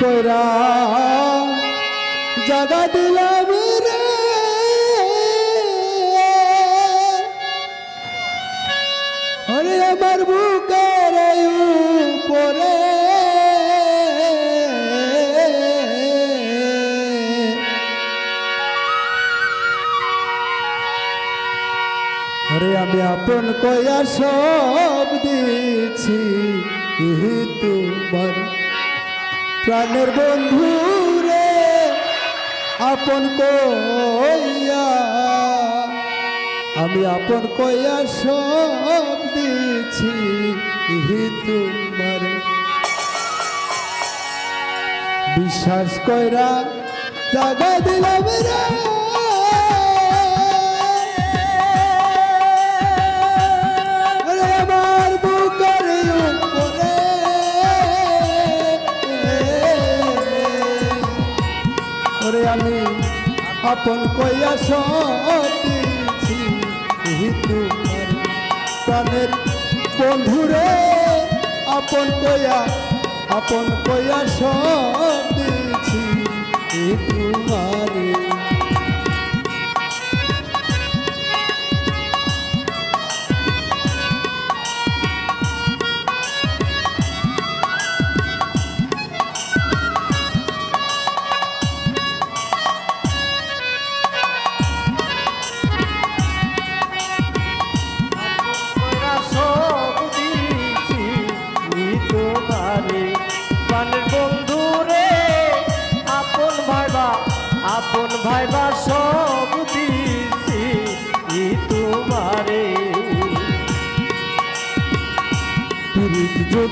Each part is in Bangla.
কইরা জাগা দিলাম রে। আরে আমার বুকের উপরে। আরে আমি আপন কয়া সব ইহি তোমার প্রাণের বন্ধু রে, আপন কইয়া। আমি আপন কইয়া সব দিছি তোমার। বিশ্বাস কইরা জাগা দিলাম রে। আপন কইয়া সতেছি তোমার প্রাণের বন্ধুরে। আপন কইয়া আপন কইয়া সতেছি তোমারে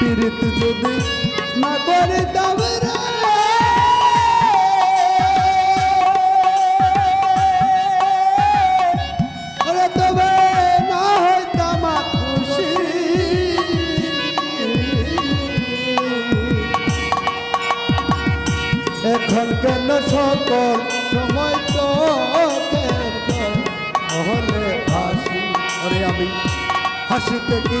পীড়িত যদি না করে তবে রে। ওরে তবে না হইতাম আর খুশি। এখন কেন সকল সময় তো হলে হাসি, আরে আমি হাসিতে কি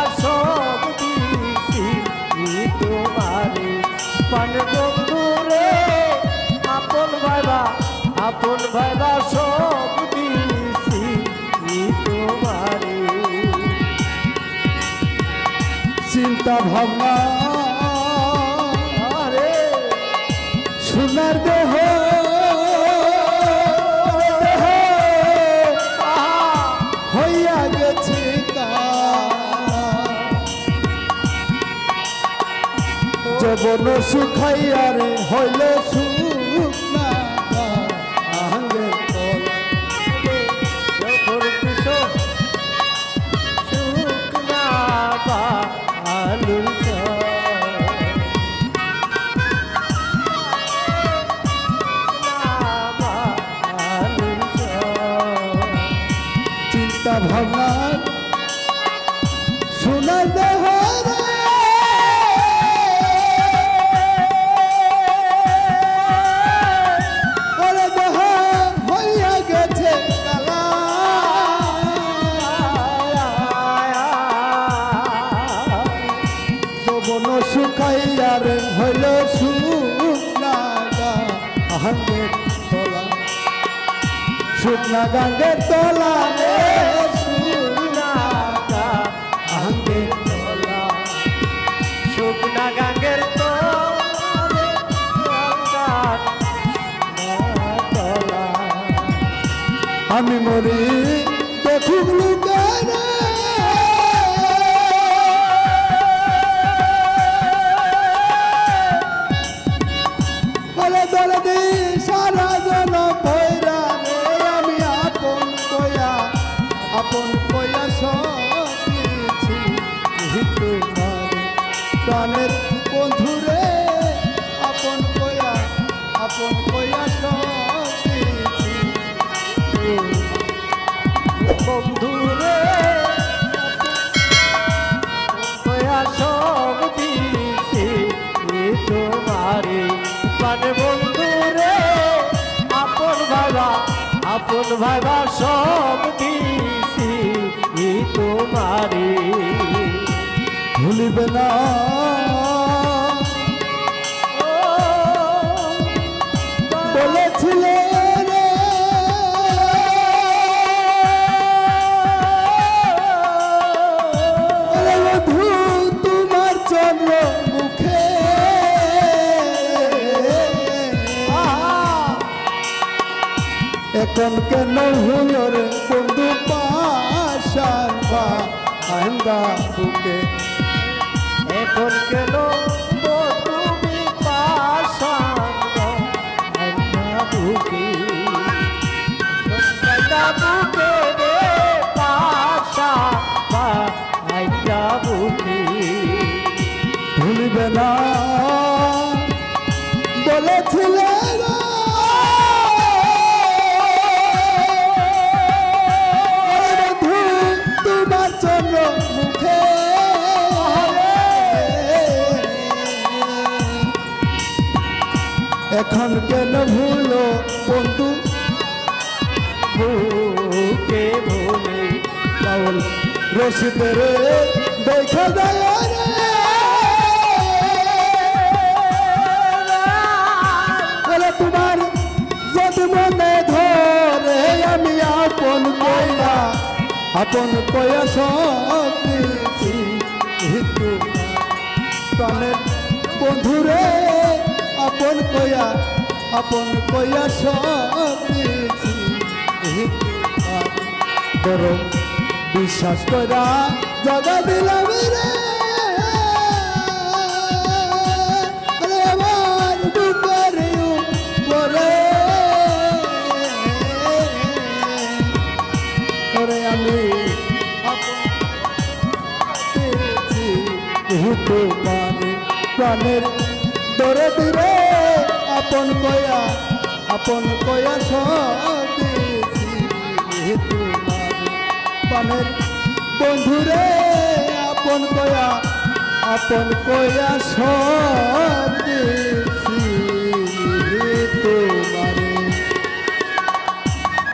আপন ভাইবা সব দিছি তোমারে চিন্তা ভাবনা, আরে, সোনার দেহ হইয়া গেছে যবন রে সুখ। চিন্তা ভাবনা সোনার শুকনা গাঙ্গের তোলা শুকনা গাঙ্গের আমি মরি আপন ভাবা সব দিছি তোমারে ভুলবে না। এখন কেন হল বন্ধু পাশান বা আন্দা বুকে? এখন কেন তুমি এখন কেন ভুলো বন্ধু? বুকে ভুলে বাউল রশিদের দেখা যায় রে তোমার যদি মনে ধরে আমি আপন কইয়া আপন প্রাণের বন্ধুরে কইয়া আপন কইয়া সব দিয়েছি তোমার বরং বিশ্বাস করা জগা দিলাম রে। আরে আমার আপন কয়া আপন কয়া সদেশি তোমার প্রাণের বন্ধুরে আপন কয়া আপন কয়া দিয়েছি